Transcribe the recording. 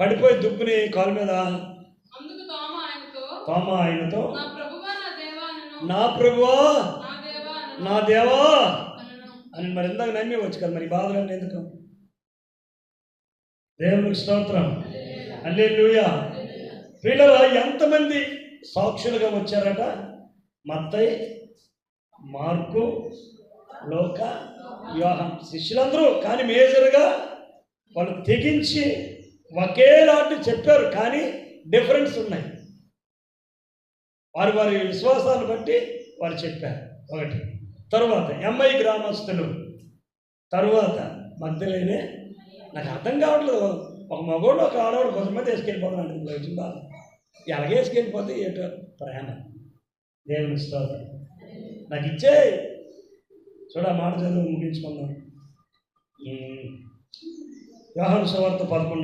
పడిపోయి దుబ్బుని కాలు మీద తోమ ఆయనతో నా ప్రభువా నా దేవా. అని మరి ఇందాక నమ్మి వచ్చు కదా మరి బాధలన్నీ ఎందుకు? దేవునికి స్తోత్రం. అల్లెలుయా పిల్లల ఎంతమంది సాక్షులుగా వచ్చారట? మత్తయి మార్కు లోక యోహం. శిష్యులందరూ కానీ మేజర్గా వాళ్ళు తెగించి ఒకేలాంటి చెప్పారు కానీ డిఫరెన్స్ ఉన్నాయి. వారి వారి విశ్వాసాన్ని బట్టి వారు చెప్పారు. ఒకటి. తరువాత ఎంఐ గ్రామస్తులు. తరువాత మధ్యలోనే నాకు అర్థం కావట్లేదు. ఒక మగోడు ఒక ఆడవాడు కొంతమంది వేసుకెళ్ళిపోతాను అంటే వచ్చిన బాధ ఎలాగే వేసుకెళ్ళిపోతే ఏటో ప్రేమ. దేవుని స్తోత్రం. నాకు ఇచ్చే. చూడ మాట చదువు ముగించుకుందాం. వ్యవహార సువార్త పదకొండు.